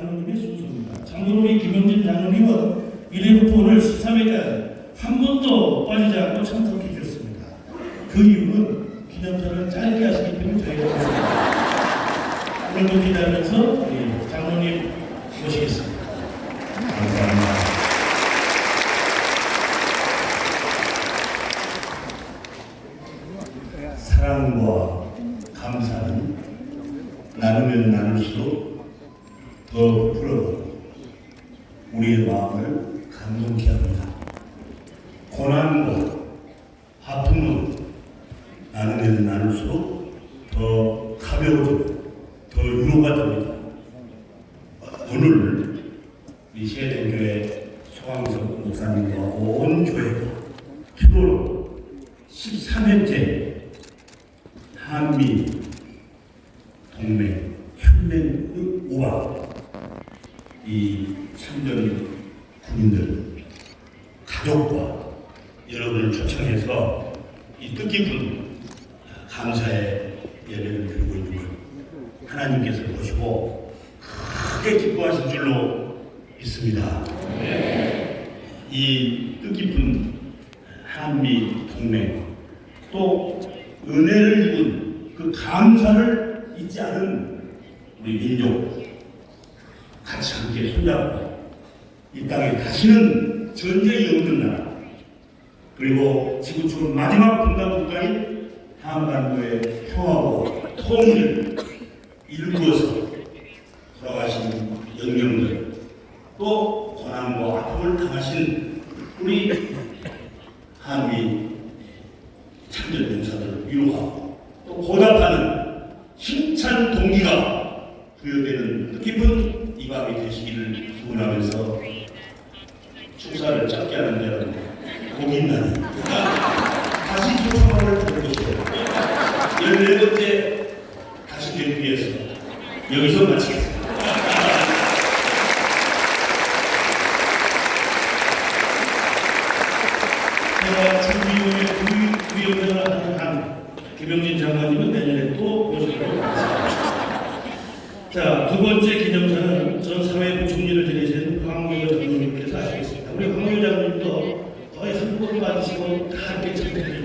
장로님의 순서입니다. 장로님이 김영진 장로님은 1위부터 오늘 13회까지 한 번도 빠지지 않고 참석해 주셨습니다. 그 이유는 기념사를 짧게 하시기 때문에 저희가 그렇습니다. 오늘도 기다리면서 예, 장로님 모시겠습니다. 감사합니다. 사랑과 감사는 나누면 나눌수록 더 풀어가고 우리의 마음을 감동케 합니다. 고난과 아픔은 나누면 나눌수록 더 가벼워지고 더 위로가 됩니다. 오늘 이 세대교회 소강석 목사님과 온 교회가 기도로 13회째 한미 동맹 혁명 우와 이 참전 군인들 가족과 여러분을 초청해서 이 뜻깊은 감사의 예배를 드리고 있는 걸 하나님께서 보시고 크게 기뻐하실 줄로 믿습니다. 이 뜻깊은 한미 동맹 또 은혜를 입은 그 감사를 잊지 않은 우리 민족 같이 함께 손잡고 이 땅에 다시는 전쟁이 없는 나라. 그리고 지구촌 마지막 분단 국가인 한반도의 평화고 통일을 이루어서 돌아가신 영령들 또 고난과 아픔을 당하신 우리 한미 참전 용사들을 위로하고 또 보답하는 힘찬 동기가 부여되는 기원하면서 축사를 짧게 하는 여러분 복이 있나니 다시 조상을 들어주세요. 14번째 다시 위해서 여기서 마치겠습니다. 제가 준비위원회 김영진 장관님은 내년에 또 모시도록 하겠습니다. 자, 두 번째 기념사는 전 사회부 총리를 지내신 황교안 장로님께서 하시겠습니다. 우리 황교안 장로님도 거의 한번 맞으시고 다 참석해 주셨습니다.